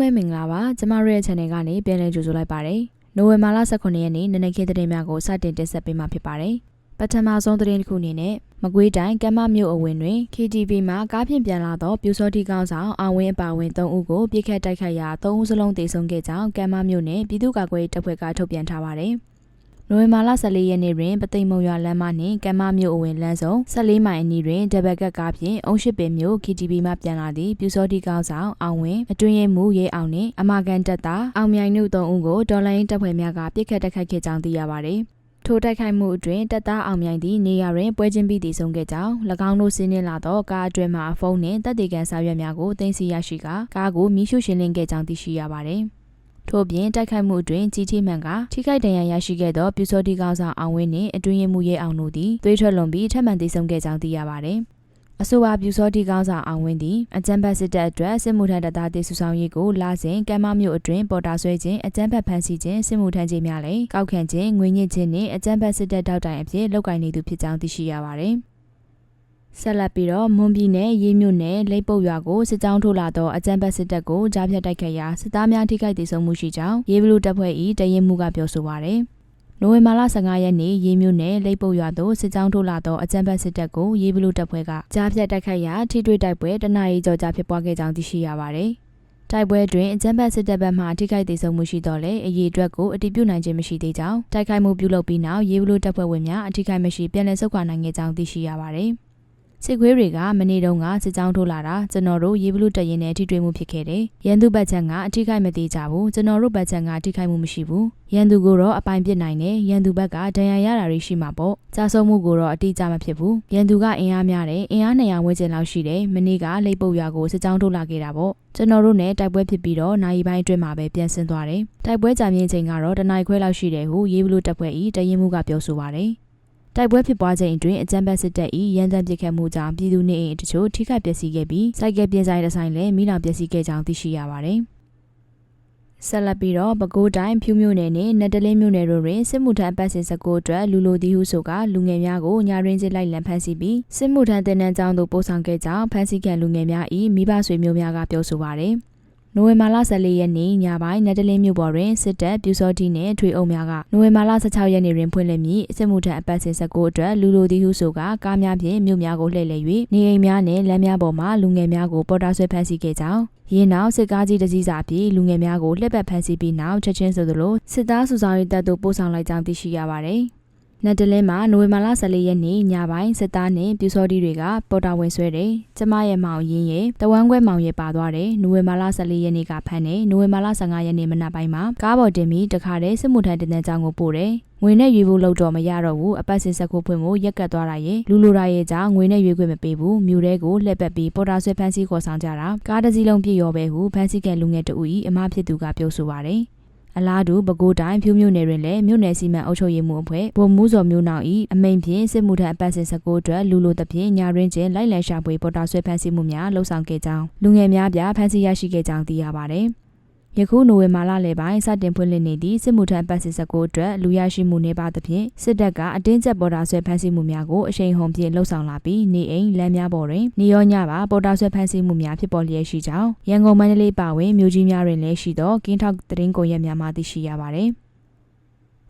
လုံးပဲမင်္ဂလာပါကျမတို့ရဲ့ channel ကနေပြန်လည်ကြိုဆိုလိုက်ပါတယ်နိုဝင်ဘာလ18ရက်နေ့နနက်ခင်းသတင်းများကိုစတင်တင်ဆက်ပေးမှာဖြစ်ပါတယ်ပထမဆုံးသတင်းတစ်ခုအနေနဲ့မကွေးတိုင်းကမ်းမမြို့အဝင်တွင် KTV မှာကားဖြင့်ပြန်လာသောပြူစောတိကောင်းဆောင်အောင်ဝင်းအပါဝင်3ဦးကိုပြစ်ခတ်တိုက်ခိုက်ရာ3ဦးစလုံးတေဆုံးခဲ့ကြောင်းကမ်းမမြို့နယ်ပြည်သူ့ကာကွယ်ရေးတပ်ဖွဲ့ကထုတ်ပြန်ထားပါတယ် နိုဝင်ဘာလ14ရက်နေ့တွင်ပသိမ်မုံရွာလမ်းမနှင့်ကမ်းမမြို့အဝင်လမ်းစုံ14မိုင်အနီးတွင်ဒဘက်ကတ်ကားဖြင့်အုံရှိပင်မြို့ KTV မှပြန်လာသည့်ပြူစောတိကောင်းဆောင်အောင်ဝင်းအတွင်းရေးမှူးရဲအောင်နှင့်အမကန်တက်တာအောင်မြိုင်တို့3ဦးကိုဒေါ်လာရင်းတပ်ဖွဲ့များကပြစ်ခတ်တိုက်ခိုက်ခဲ့ကြောင်းသိရပါသည်ထိုတိုက်ခိုက်မှုအတွင်းတပ်သားအောင်မြိုင်သည့်နေရာတွင်ပွဲချင်းပြီးတည်ဆုံခဲ့ကြောင်း၎င်းတို့ဆင်းနှင်းလာသောကားအတွင်းမှဖုန်းနှင့်တပ်တေကန်စာရွက်များကိုတင်စီရရှိကာကားကိုမိရှုရှင်းလင်းခဲ့ကြောင်းသိရှိရပါသည် ထို့ပြင်တိုက်ခိုက်မှုအတွင်းကြီးထိမှန်ကထိခိုက်ဒဏ်ရာရရှိခဲ့သောပြူစောတိကောင်းဆောင်အောင်ဝင်းနှင့်အတွင်းရေးမှူးရဲအောင်တို့သည်သွေးထွက်လွန်ပြီးထပ်မံတည်ဆုံခဲ့ကြောင်းသိရပါသည်အဆိုပါပြူစောတိကောင်းဆောင်အောင်ဝင်းသည်အကြံဖတ်စစ်တပ်အတွက်စစ်မှုထမ်းတပ်သားတေဆူဆောင်ရေးကိုလာစဉ်ကမ်းမမြို့အတွင်းပေါ်တာဆွဲခြင်းအကြံဖတ်ဖမ်းဆီးခြင်းစစ်မှုထမ်းခြင်းများလည်းကောက်ခံခြင်းငွေညစ်ခြင်းနှင့်အကြံဖတ်စစ်တပ်တောက်တိုင်အဖြစ်လုပ်ကိုင်နေသူဖြစ်ကြောင်းသိရှိရပါသည် ဆက်လက်ပြီးတော့မွန်ပြည်နယ်ရေးမြို့နယ်လိပ်ပုတ်ရွာကိုစစ်ကြောင်းထိုးလာသောအကြမ်းဖက်စစ်တပ်ကိုကြားဖြတ်တိုက်ခတ်ရာစစ်သားများထိခိုက်ဒေဆုံးမှုရှိကြောင်းရေးဘလူတပ်ဖွဲ့၏တရင်မှုကပြောဆိုပါရယ်နိုဝင်ဘာလ15ရက်နေ့ရေးမြို့နယ်လိပ်ပုတ်ရွာသို့စစ်ကြောင်းထိုးလာသောအကြမ်းဖက်စစ်တပ်ကိုရေးဘလူတပ်ဖွဲ့ကကြားဖြတ်တိုက်ခတ်ရာထိတွေ့တိုက်ပွဲတနအီကြောကြာဖြစ်ပွားခဲ့ကြောင်းသိရှိရပါရယ်တိုက်ပွဲတွင်အကြမ်းဖက်စစ်တပ်ဘက်မှထိခိုက်ဒေဆုံးမှုရှိတော့လေအရေးအတွက်ကိုအတိပြုနိုင်ခြင်းမရှိသေးကြောင်းတိုက်ခိုက်မှုပြုလုပ်ပြီးနောက်ရေးဘလူတပ်ဖွဲ့ဝင်များအထိခိုက်မရှိပြန်လည်ဆုတ်ခွာနိုင်ခဲ့ကြောင်းသိရှိရပါရယ် စစ်ခွေးတွေကမနေ့တုန်းကစစ်ကြောင်းထိုးလာတာကျွန်တော်တို့ရေဘလူတရင်နဲ့ထိတွေ့မှုဖြစ်ခဲ့တယ်။ရန်သူဘက်ချက်ကအထိခိုက်မသေးကြဘူး။ကျွန်တော်တို့ဘက်ချက်ကအထိခိုက်မှုမရှိဘူး။ရန်သူကိုတော့အပိုင်ပြစ်နိုင်တယ်။ရန်သူဘက်ကဒဏ်ရာရတာတွေရှိမှာပေါ့။ကြာဆုံးမှုကိုတော့အတိအကျမဖြစ်ဘူး။ရန်သူကအင်အားများတယ်။အင်အား200ဝန်းကျင်လောက်ရှိတယ်။မနေ့ကလိပ်ပုတ်ရွာကိုစစ်ကြောင်းထိုးလာခဲ့တာပေါ့။ကျွန်တော်တို့နဲ့တိုက်ပွဲဖြစ်ပြီးတော့နိုင်ပိုင်းအတွင်းမှာပဲပြန်ဆင်းသွားတယ်။တိုက်ပွဲကြာမြင့်ချိန်ကတော့တနိုင်ခွဲလောက်ရှိတယ်ဟုရေဘလူတပ်ဖွဲ့ဤတရင်မှုကပြောဆိုပါတယ်။ တိုက်ပွဲဖြစ်ပွားချိန်အတွင်းအကြမ်းဖက်စစ်တပ်၏ရန်တမ်းပစ်ခတ်မှုကြောင့်ပြည်သူနေအိမ်တချို့ထိခိုက်ပျက်စီးခဲ့ပြီးစိုက်ကယ်ပြင်ဆိုင်တစ်ဆိုင်လည်းမိလောင်ပျက်စီးခဲ့ကြောင်းသိရှိရပါတယ်။ဆက်လက်ပြီးတော့ပဲခူးတိုင်းဖြူမြို့နယ်နဲ့နတ်တလင်းမြို့နယ်တို့တွင်စစ်မှုထမ်းပတ်စဉ်စကိုအတွက်လူလိုသည်ဟုဆိုကလူငယ်များကိုညာရင်းစစ်လိုက်လံဖမ်းဆီးပြီးစစ်မှုထမ်းတင်နန်းကျောင်းသို့ပို့ဆောင်ခဲ့ကြောင်းဖမ်းဆီးခံလူငယ်များ၏မိဘဆွေမျိုးများကပြောဆိုပါတယ်။ နိုဝင်ဘာလ14ရက်နေ့ညပိုင်းနတ်တလင်းမြို့ပေါ်တွင်စစ်တပ်ပြူစောတိနှင့်ထွေအုပ်များကနိုဝင်ဘာလ16ရက်နေ့တွင်ဖွင့်လှစ်မည့်စစ်မှုထမ်းအပတ်စဉ်19အတွက်လူလိုသည်ဟုဆိုကကားများဖြင့်မြို့များကိုလှည့်လည်၍နေအိမ်များနှင့်လမ်းများပေါ်မှလူငယ်များကိုပေါ်တာဆွဲဖမ်းဆီးခဲ့ကြောင်းရင်းနောက်စစ်ကားကြီးတစ်စီးစာပြီးလူငယ်များကိုလှည့်ပတ်ဖမ်းဆီးပြီးနောက်ချက်ချင်းဆိုသလိုစစ်သားစုဆောင်ရေးတပ်သို့ပို့ဆောင်လိုက်ကြောင်းသိရှိရပါတယ်။ နတ်တလင်းမှာနိုဝင်ဘာလ14ရက်နေ့ညပိုင်းစစ်သားနှင့်ပြူစောတီတွေကပေါ်တာဝင်ဆွဲတယ်။ကျမရဲ့မောင်ရင်းရဲ့တဝမ်းခွဲမောင်ရဲ့ပါသွားတယ်။နိုဝင်ဘာလ14ရက်နေ့ကဖမ်းတယ်။နိုဝင်ဘာလ15ရက်နေ့မနက်ပိုင်းမှာကားပေါ်တင်ပြီးတခါတည်းစစ်မှုထမ်းတင်တဲ့ကြောင်းကိုပို့တယ်။ငွေနဲ့ရွေဖို့လောက်တော့မရတော့ဘူးအပတ်စဉ်ဆက်ကိုဖွင့်ဖို့ရက်ကတ်သွားတာရဲ့လူလိုတာရဲ့ကြောင့်ငွေနဲ့ရွေခွင့်မပေးဘူးမြို့ထဲကိုလှည့်ပတ်ပြီးပေါ်တာဆွဲဖမ်းဆီးခေါ်ဆောင်ကြတာကားတစ်စီးလုံးပြည့်ရောပဲဟုဖမ်းဆီးခဲ့လူငယ်တဦးဤအမဖြစ်သူကပြောဆိုပါတယ်။ အလားတူပဲခူးတိုင်းဖြူမြို့နယ်တွင်လည်းမြို့နယ်စီမံအုပ်ချုပ်ရေးမှုအဖွဲ့ဗိုလ်မှူးစော်မျိုးနောင်၏အမိန့်ဖြင့်စစ်မှုထမ်းအပတ်စဉ်19အတွက်လူလိုသဖြင့်ညာရင်းချင်းလိုက်လံရှာဖွေပေါ်တာဆွဲဖမ်းဆီးမှုများလှုပ်ဆောင်ခဲ့ကြောင်းလူငယ်များပြဖမ်းဆီးရရှိခဲ့ကြောင်းသိရပါသည်။ ယခုနိုဝင်ဘာလလယ်ပိုင်းစတင်ဖွင့်လှစ်နေသည့်စစ်မှုထမ်းပတ်စစ်စကိုအတွက်လူရရှိမှုနေပါသဖြင့်စစ်တပ်ကအတင်းကျပ်ပေါ်တာဆွဲဖမ်းဆီးမှုများကိုအရှိန်ဟုန်ဖြင့်လှုပ်ဆောင်လာပြီးနေအိမ်လမ်းများပေါ်တွင်နေရောညပါပေါ်တာဆွဲဖမ်းဆီးမှုများဖြစ်ပေါ်လျက်ရှိကြောင်းရန်ကုန်မန္တလေးပါဝင်မြို့ကြီးများတွင်လည်းရှိသောကင်းထောက်သတင်းကွန်ရက်များမှသိရှိရပါသည်။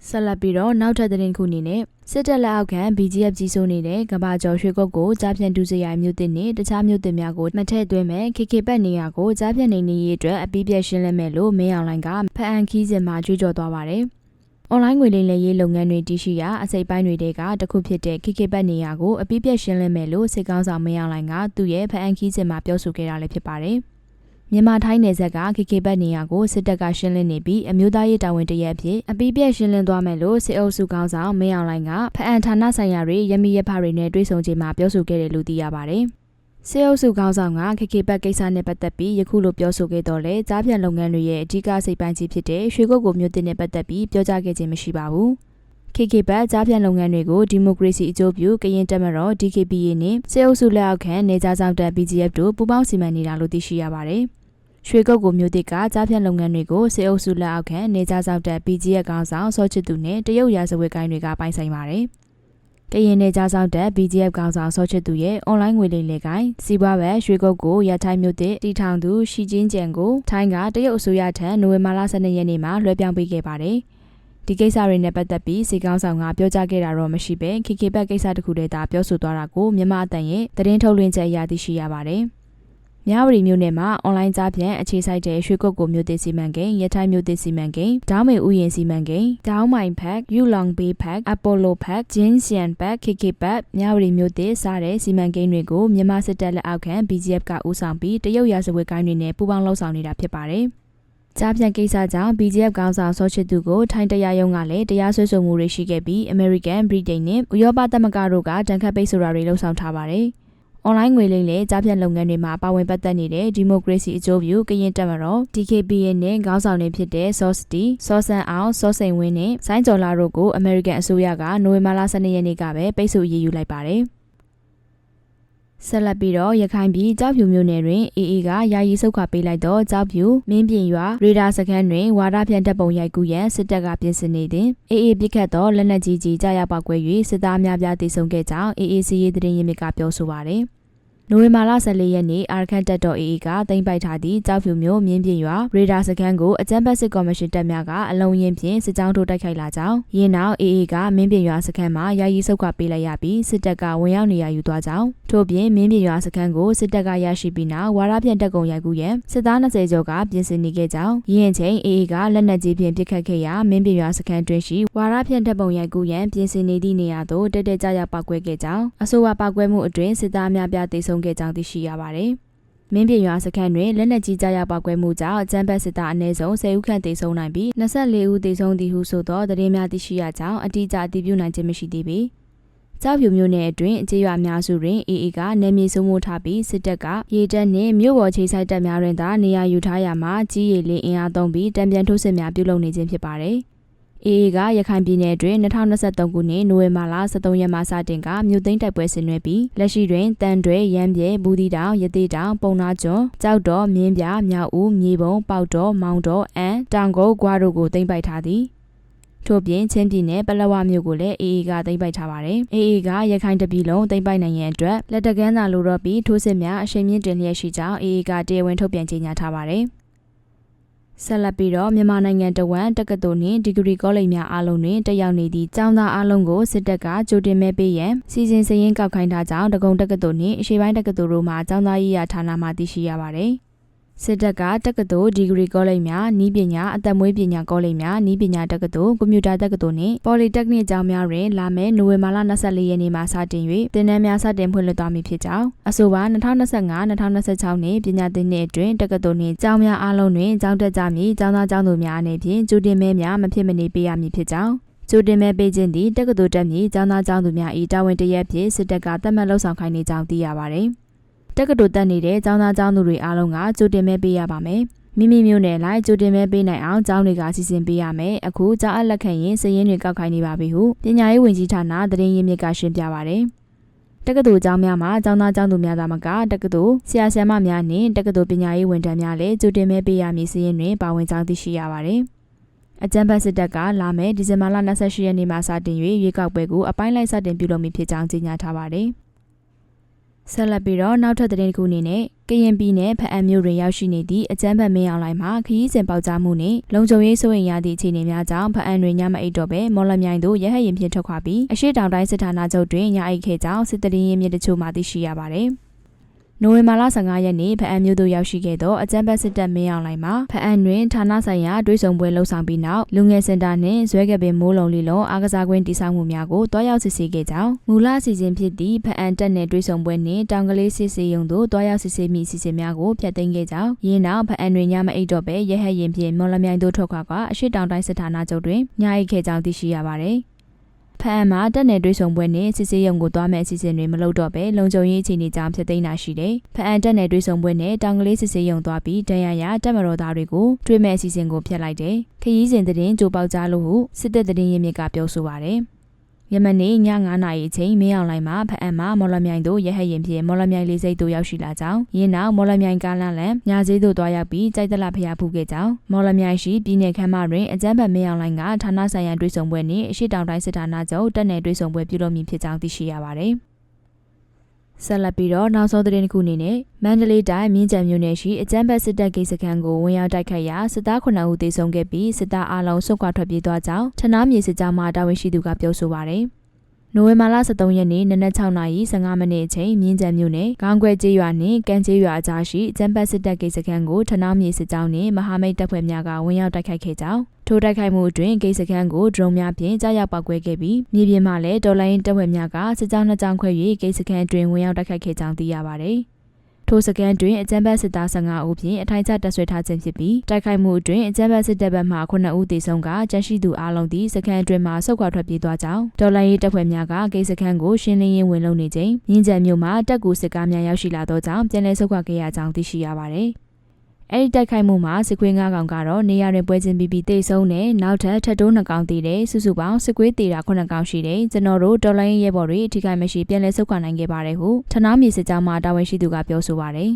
ဆက်လက်ပြီးတော့နောက်ထပ်သတင်းခုအနေနဲ့စစ်တပ်လက်အောက်ခံ BGF ကြီးစိုးနေတဲ့ကဘာကျော်ရွှေကုတ်ကိုကြားဖြန့်ဒုစရိုက်မြို့တစ်နဲ့တခြားမြို့တစ်များကိုမထည့်သွင်းမဲ့ KK ဘက်နေရာကိုကြားဖြန့်နေနေရေးအတွက်အပီးပြက်ရှင်းလင်းမဲ့လို့မင်းအောင်လိုင်းကဖအန်ခီးစင်မှာကြွေးကြော်သွားပါတယ်။ online ငွေလိမ်လည်ရေးလုပ်ငန်းတွေတည်ရှိရာအစိပ်ပိုင်းတွေကတခုဖြစ်တဲ့ KK ဘက်နေရာကိုအပီးပြက်ရှင်းလင်းမဲ့လို့စစ်ကောင်းဆောင်မင်းအောင်လိုင်းကသူ့ရဲ့ဖအန်ခီးစင်မှာပြောဆိုခဲ့တာလည်းဖြစ်ပါတယ်။ မြန်မာထိုင်းနယ်စပ်က KK ဘတ်နေရာကိုစစ်တပ်ကရှင်းလင်းနေပြီးအမျိုးသားရေးတာဝန်တရက်အဖြစ်အပိပြက်ရှင်းလင်းသွားမယ်လို့စစ်အုပ်စုကောင်းဆောင်မင်းအောင်လှိုင်ကဖအံဌာနဆိုင်ရာတွေရမီရဖတွေနဲ့တွေ့ဆုံချိန်မှာပြောဆိုခဲ့တယ်လို့သိရပါတယ်။စေအုပ်စုခေါင်းဆောင်က KK ဘတ်ကိစ္စနဲ့ပတ်သက်ပြီးယခုလိုပြောဆိုခဲ့တော့လေကြားဖြတ်လုပ်ငန်းတွေရဲ့အကြီးအစိတ်ပိုင်းကြီးဖြစ်တဲ့ရွှေကုတ်ကိုမြို့တင်နဲ့ပတ်သက်ပြီးပြောကြားခဲ့ခြင်းမရှိပါဘူး။ KK ဘတ်ကြားဖြတ်လုပ်ငန်းတွေကိုဒီမိုကရေစီအကျိုးပြုကရင်တက်မတော် DKBA နဲ့စေအုပ်စုလက်အောက်ခံနေကြားဆောင်တပ် BGF တို့ပူးပေါင်းစီမံနေတာလို့သိရှိရပါတယ်။ ရွှေကုတ်ကိုမြို့တစ်ကကြားဖြတ်လုပ်ငန်းတွေကိုစေအုပ်စုလက်အောက်ခံနေကြဆောက်တဲ့ PG ရဲ့ခေါင်းဆောင်စောချစ်သူနဲ့တရုတ်ရာဇဝတ်ကိုင်းတွေကပိုင်ဆိုင်ပါတယ်။ကရင်နယ်ကြားဆောင်တက် BGF ကောင်ဆောင်ဆောချစ်သူရဲ့အွန်လိုင်းငွေလိမ်လေကိုင်းစီးပွားပဲရွှေကုတ်ကိုရထိုင်းမြို့သစ်တီထောင်သူရှီကျင်းကျန်ကိုထိုင်းကတရုတ်အစိုးရထံနိုဝင်ဘာလ12ရက်နေ့မှာလွှဲပြောင်းပေးခဲ့ပါတယ်။ဒီကိစ္စတွေနဲ့ပတ်သက်ပြီးစီကောင်းဆောင်ကပြောကြားခဲ့တာတော့မရှိပဲခေခေဘက်ကိစ္စတခုတည်းသာပြောဆိုသွားတာကိုမြန်မာအတန်ရဲ့သတင်းထုတ်လွှင့်ချက်အရသိရှိရပါတယ်။ မြဝတီမြို့နယ်မှာအွန်လိုင်းကြားဖြန့်အခြေစိုက်တဲ့ရွှေကုတ်ကိုမြို့သစ်စီမံကိန်းရထိုင်းမြို့သစ်စီမံကိန်းဒေါင်းမေဥယျင်စီမံကိန်းဒေါင်းမိုင်ဖက်ယူလောင်ဘေးဖက်အပိုလိုဖက်ဂျင်းဆီယန်ဖက်ခေခေပတ်မြဝတီမြို့သစ်စတဲ့စီမံကိန်းတွေကိုမြန်မာစစ်တပ်လက်အောက်ခံ BGF ကဦးဆောင်ပြီးတရုတ်ရာဇဝတ်ကိုင်းတွေနဲ့ပူးပေါင်းလှုပ်ဆောင်နေတာဖြစ်ပါတယ်။ကြားဖြန့်ကိစ္စကြောင့် BGF ကောင်းဆောင်ဆောချစ်သူကိုထိုင်းတရားရုံးကလည်းတရားစွဲဆိုမှုတွေရှိခဲ့ပြီး American, Britain နဲ့ဥရောပသမဂ္ဂတို့ကတန်ခတ်ပိတ်ဆိုတာတွေလှုံ့ဆော်ထားပါတယ်။ အွန်လိုင်းငွေလိမ်လေကြားဖြတ်လုပ်ငန်းတွေမှာပါဝင်ပတ်သက်နေတဲ့ဒီမိုကရေစီအကျိုးပြုကရင်တပ်မတော် DKBA နဲ့ခေါင်းဆောင်တွေဖြစ်တဲ့ Sosty, Sosan အောင်စောစိန်ဝင်းနဲ့ဆိုင်းကျော်လာတို့ကို American အစိုးရကနိုဝင်ဘာလ12ရက်နေ့ကပဲပိတ်ဆို့အရေးယူလိုက်ပါတယ်။ ဆက်လက်ပြီးတော့ရခိုင်ပြည်ကြောက်ဖြူမြို့နယ်တွင်အေအေကယာယီဆုတ်ခွာပေးလိုက်သောကြောက်ဖြူမင်းပြင်ရွာရေဒါစခန်းတွင်ဝါဒဖြန့်တပ်ပုံရိုက်ကူးရန်စစ်တပ်ကပြင်ဆင်နေသည်အေအေပြစ်ခတ်သောလက်နက်ကြီးကြီးကြားရောက်ပောက်ကွဲ၍စစ်သားများပြားတိုက်ဆုံခဲ့ကြောင်းအေအေစီရေးတရင်ရင်းမြစ်ကပြောဆိုပါရယ် နိုဝင်ဘာလ14ရက်နေ့အာရခတ်တပ်တော် AA ကတင်ပိုက်ထားသည့်ကြောက်ဖြူမျိုးမြင်းပြင်းရွာရေဒါစခန်းကိုအကြမ်းဖက်စစ်ကော်မရှင်တပ်များကအလုံးရင်းဖြင့်စစ်ကြောင်းထိုးတိုက်ခိုက်လာကြောင်းရင်းနောက် AA ကမင်းပြင်းရွာစခန်းမှာယာယီဆုတ်ခွာပေးလိုက်ရပြီးစစ်တပ်ကဝင်ရောက်နေရယူသွားကြောင်းထို့ပြင်မင်းပြင်းရွာစခန်းကိုစစ်တပ်ကရရှိပြီးနောက်ဝါရဖြန့်တပ်ကုံရိုက်ကူးရန်စစ်သား20ကျော်ကပြင်ဆင်နေခဲ့ကြောင်းရင်းချင်း AA ကလက်နက်ကြီးဖြင့်ပစ်ခတ်ခဲ့ရာမင်းပြင်းရွာစခန်းတွင်ရှိဝါရဖြန့်တပ်ပုံရိုက်ကူးရန်ပြင်ဆင်နေသည့်နေရာသို့တက်တက်ကြကြပောက်ကွဲခဲ့ကြောင်းအဆိုပါပောက်ကွဲမှုအတွင်းစစ်သားများပြတိုက်ဆုံခဲ့ကြောင်းသိရှိရပါတယ်။မင်းပြရွာစခန်းတွင်လက်နက်ကြီးကြားရောက်ပောက်ကွဲမှုကြောင့်အကြမ်းဖက်စစ်သားအနည်းဆုံး10ဦးခန့်သေဆုံးနိုင်ပြီး24ဦးသေဆုံးသည်ဟုဆိုသောသတင်းများသိရှိရကြောင်းအတိအကျအတည်ပြုနိုင်ခြင်းမရှိသေးပေ။ကြောက်ဖြူမျိုးနယ်အတွင်းအခြေရွာများစုတွင်အေအေကနေမြေစုံမိုးထားပြီးစစ်တပ်ကရေတပ်နှင့်မြို့ပေါ်ခြေဆိုင်တပ်များတွင်သာနေရာယူထားရမှာကြီးရည်လင်းအင်အားသုံးပြီးတံပြန်ထိုးစစ်များပြုလုပ်နေခြင်းဖြစ်ပါတယ်။ အေအေကရခိုင်ပြည်နယ်တွင်2023ခုနှစ်နိုဝင်ဘာလ23ရက်မှစတင်ကမြို့သိမ်းတိုက်ပွဲဆင်နွှဲပြီးလက်ရှိတွင်တန်တွဲရမ်းပြဲဘူးတီတောင်ရသေးတောင်ပုံနာကျွန်းကြောက်တော်မြင်းပြမြောက်ဦးမြေပုံပေါတော်မောင်တော်အန်တောင်ကုန်းကွာတို့ကိုသိမ်းပိုက်ထားသည်ထို့ပြင်ချင်းပြည်နယ်ပလက်ဝမြို့ကိုလည်းအေအေကသိမ်းပိုက်ထားပါတယ်။အေအေကရခိုင်တပြည်လုံးသိမ်းပိုက်နိုင်ရန်အတွက်လက်တကမ်းသာလိုတော့ပြီးထိုးစစ်များအရှိန်မြင့်တင်လျက်ရှိကြောင်းအေအေကတရားဝင်ထုတ်ပြန်ကြေညာထားပါတယ်။ ဆက်လက်ပြီးတော့မြန်မာနိုင်ငံတဝမ်းတက္ကသိုလ်နှင့်ဒီဂရီကောလိပ်များအားလုံးတွင်တက်ရောက်နေသည့်ကျောင်းသားအားလုံးကိုစစ်တပ်ကကြိုတင်မဲ့ပေးရန်စီစဉ်စရင်ကောက်ခိုင်းထားကြောင်းတကုံတက္ကသိုလ်နှင့်အရှေ့ပိုင်းတက္ကသိုလ်တို့မှကျောင်းသားရေးရာဌာနမှသိရှိရပါသည် စစ်တပ်ကတက္ကသိုလ်ဒီဂရီကောလိပ်များနီးပညာအသက်မွေးပညာကောလိပ်များနီးပညာတက္ကသိုလ်ကွန်ပျူတာတက္ကသိုလ်နှင့်ပေါ်လီတက်နစ်ကျောင်းများတွင်လာမယ့်နိုဝင်ဘာလ24ရက်နေ့မှစတင်၍သင်တန်းများစတင်ဖွင့်လှစ်သွားမည်ဖြစ်ကြောင်းအဆိုပါ2025-2026နှစ်ပညာသင်နှစ်အတွင်းတက္ကသိုလ်နှင့်ကျောင်းများအားလုံးတွင်ကျောင်းတက်ကြမည်ကျောင်းသားကျောင်းသူများအနေဖြင့်ကျူတင်မဲများမဖြစ်မနေပေးရမည်ဖြစ်ကြောင်းကျူတင်မဲ့ပေးခြင်းသည်တက္ကသိုလ်တက်မည်ကျောင်းသားကျောင်းသူများ၏တာဝန်တရက်ဖြင့်စစ်တပ်ကသတ်မှတ်လှုပ်ဆောင်ခိုင်းနေကြောင်းသိရပါသည်။ တက္ကသိုလ်တက်နေတဲ့ကျောင်းသားကျောင်းသူတွေအားလုံးကကြိုတင်မဲ့ပေးရပါမယ်မိမိမျိုးနယ်လိုက်ကြိုတင်မဲ့ပေးနိုင်အောင်ကျောင်းတွေကစီစဉ်ပေးရမယ်အခုကျောင်းအပ်လက်ခံရင်စည်ရင်းတွေကောက်ခိုင်းနေပါပြီဟုပညာရေးဝန်ကြီးဌာနသတင်းရင်းမြစ်ကရှင်းပြပါရတယ်တက္ကသိုလ်ကျောင်းများမှာကျောင်းသားကျောင်းသူများသာမကတက္ကသိုလ်ဆရာဆရာမများနှင့်တက္ကသိုလ်ပညာရေးဝန်ထမ်းများလည်းကြိုတင်မဲ့ပေးရမည်စည်ရင်းတွင်ပါဝင်ကြောင်းသိရှိရပါတယ်အကြံဖတ်စစ်တပ်ကလာမယ့်ဒီဇင်ဘာလ28ရက်နေ့မှစတင်၍ရွေးကောက်ပွဲကိုအပိုင်းလိုက်စတင်ပြုလုပ်မည်ဖြစ်ကြောင်းကြေညာထားပါတယ်။ ဆက်လက်ပြီးတော့နောက်ထပ်သတင်းတစ်ခုအနေနဲ့ကရင်ပြည်နယ်ဖအံမြို့တွင်ရောက်ရှိနေသည့်အကြမ်းဖက်မင်းအောင်လိုင်းမှာခရီးစဉ်ပေါက်ကြားမှုနှင့်လုံခြုံရေးစိုးရိမ်ရသည့်အခြေအနေများကြောင့်ဖအံတွင်ညမအိတ်တော့ပဲမော်လမြိုင်သို့ရဟတ်ရင်ဖြင့်ထွက်ခွာပြီးအရှိတောင်တိုင်းစစ်ဌာနချုပ်တွင်ညအိတ်ခဲ့ကြောင်းစစ်တရင်ရင်းမြစ်တချို့မှသိရှိရပါသည်။ နိုဝင်ဘာလ15ရက်နေ့ဖအံမြို့သို့ရောက်ရှိခဲ့သောအကြံပတ်စစ်တပ်မင်းအောင်လှိုင်မှာဖအံတွင်ဌာနဆိုင်ရာတွဲဆောင်ပွဲလှုပ်ဆောင်ပြီးနောက်လူငယ်စင်တာနှင့်ဇွဲကပင်မိုးလုံလီလုံးအားကစားကွင်းတည်ဆောက်မှုများကိုတွားရောက်စစ်ဆေးခဲ့ကြောင်းမူလအစီအစဉ်ဖြစ်သည့်ဖအံတက်နယ်တွဲဆောင်ပွဲနှင့်တောင်ကလေးစစ်ဆေးရုံသို့တွားရောက်စစ်ဆေးမိအစီအစဉ်များကိုဖျက်သိမ်းခဲ့ကြောင်းရင်းနောက်ဖအံတွင်ညမအိတ်တော့ပဲရဟတ်ရင်ဖြင့်မော်လမြိုင်သို့ထွက်ခွာကအရှိတောင်တိုင်းစစ်ဌာနချုပ်တွင်ညအိတ်ခဲ့ကြောင်းသိရှိရပါသည် ဖအံမှာတက်နယ်တွေးဆုံပွဲနဲ့စစ်ဆေးရုံကိုသွားမယ့်အစီအစဉ်တွေမလုပ်တော့ပဲလုံခြုံရေးအခြေအနေကြောင့်ဖြစ်သိမ်းတာရှိတယ်။ဖအံတက်နယ်တွေးဆုံပွဲနဲ့တောင်ကလေးစစ်ဆေးရုံသွားပြီးတန်ရရတက်မတော်သားတွေကိုတွေ့မဲ့အစီအစဉ်ကိုဖျက်လိုက်တယ်။ခရီးစဉ်သတင်းကြိုပေါက်ကြားလို့ဟုစစ်တပ်သတင်းရင်းမြစ်ကပြောဆိုပါရယ်။ဖ ယမနေ့ည9နာရီအချိန်မင်းအောင်လိုင်းမှာဖအံမှာမော်လမြိုင်တို့ရဟတ်ရင်ဖြင့်မော်လမြိုင်လေးစိတ်တို့ရောက်ရှိလာကြောင်းရင်းနောက်မော်လမြိုင်ကားလမ်းလန်ညဈေးသို့တွားရောက်ပြီးကြိုက်တလဖျားဖူးခဲ့ကြောင်းမော်လမြိုင်ရှိပြည်နယ်ခမ်းမတွင်အကြမ်းဖက်မင်းအောင်လိုင်းကဌာနဆိုင်ရာတွေ့ဆုံပွဲနှင့်အရှိတောင်တိုင်းစစ်ဌာနချုပ်တက်နယ်တွေ့ဆုံပွဲပြုလုပ်မည်ဖြစ်ကြောင်းသိရှိရပါသည် ဆက်လက်ပြီးတော့နောက်ဆုံးသတင်းတစ်ခုအနေနဲ့မန္တလေးတိုင်းမြင်းကြံမြို့နယ်ရှိအကြမ်းဖက်စစ်တပ်ကိစ္စခန်းကိုဝင်ရောက်တိုက်ခတ်ရာစစ်သား9ဦးသေဆုံးခဲ့ပြီးစစ်သားအလုံးဆုတ်ခွာထွက်ပြေးသွားကြောင်းထနာမြေစစ်ကြောင်းမှတာဝန်ရှိသူကပြောဆိုပါရယ် နိုဝင်ဘာလ23ရက်နေ့နနက်6:15မိနစ်အချိန်မြင်းကြံမြို့နယ်ကောင်းကွဲကျေးရွာနှင့်ကံကျေးရွာအကြားရှိအကြမ်းဖက်စစ်တပ်ကိစ္စခန်းကိုထနာမြေစစ်ကြောင်းနှင့်မဟာမိတ်တပ်ဖွဲ့များကဝင်ရောက်တိုက်ခိုက်ခဲ့ကြောင်းထိုတိုက်ခိုက်မှုအတွင်းဂိတ်စခန်းကိုဒရုန်းများဖြင့်ကြားရောက်ပောက်ကွဲခဲ့ပြီးမြေပြင်မှာလည်းဒေါ်လာရင်းတပ်ဖွဲ့များကစစ်ကြောင်းနှစ်ကြောင်းခွဲ၍ဂိတ်စခန်းအတွင်းဝင်ရောက်တိုက်ခိုက်ခဲ့ကြောင်းသိရပါသည်။ ထိုစကန်တွင်အကြမ်းဖက်စစ်သား15ဦးဖြင့်အထိုင်ချတပ်ဆွဲထားခြင်းဖြစ်ပြီးတိုက်ခိုက်မှုအတွင်းအကြမ်းဖက်စစ်တပ်ဘက်မှ9ဦးသေဆုံးကကျန်ရှိသူအလုံးသည်စကန်အတွင်းမှဆုတ်ခွာထွက်ပြေးသွားကြောင်းဒေါ်လာရေးတပ်ဖွဲ့များကဂိတ်စခန်းကိုရှင်းလင်းရေးဝင်လုပ်နေချိန်မြင်းကြံမြို့မှာတပ်ကူစစ်ကားများရောက်ရှိလာသောကြောင့်ပြန်လည်ဆုတ်ခွာခဲ့ရကြောင်းသိရှိရပါသည်။ အဲ့ဒီတိုက်ခိုက်မှုမှာစစ်ခွေး9ကောင်ကတော့နေရာတွင်ပွဲချင်းပြီးပြီးတိတ်ဆုံးနဲ့နောက်ထပ်ထပ်တိုး2ကောင်တည်တယ်စုစုပေါင်းစစ်ခွေးတေတာ9ကောင်ရှိတယ်ကျွန်တော်တို့ဒေါ်လာရင်းရဲဘော်တွေအထိကိမရှိပြန်လဲဆုတ်ခွာနိုင်ခဲ့ပါတယ်ဟုထနာမြေစစ်ကြောင်းမှတာဝန်ရှိသူကပြောဆိုပါတယ်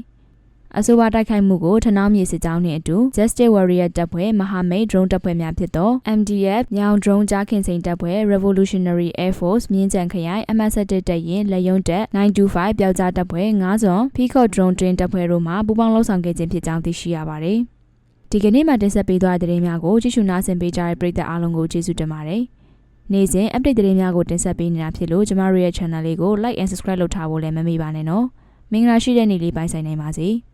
အဆိုပါတိုက်ခိုက်မှုကိုထနောင်းမြေစစ်ကြောင်းနှင့်အတူ Justice Warrior တပ်ဖွဲ့မဟာမိတ် drone တပ်ဖွဲ့များဖြစ်သော MDF ညောင် drone ကြားခင်စိန်တပ်ဖွဲ့ Revolutionary Air Force မြင်းကြံခရိုင် MS7 တပ်ရင်လက်ယုံတပ်925ပျောက်ကြားတပ်ဖွဲ့9စွန် Peacock drone တွင်တပ်ဖွဲ့တို့မှပူးပေါင်းလှုပ်ဆောင်ခဲ့ခြင်းဖြစ်ကြောင်းသိရှိရပါတယ်။ဒီကနေ့မှတင်ဆက်ပေးသွားတဲ့သတင်းများကိုကြည့်ရှုနားဆင်ပေးကြတဲ့ပရိသတ်အားလုံးကိုကျေးဇူးတင်ပါတယ်။နေ့စဉ် update သတင်းများကိုတင်ဆက်ပေးနေတာဖြစ်လို့ကျမတို့ရဲ့ channel လေးကို like and subscribe လုပ်ထားဖို့လည်းမမေ့ပါနဲ့နော်။မင်္ဂလာရှိတဲ့နေ့လေးပိုင်ဆိုင်နိုင်ပါစေ။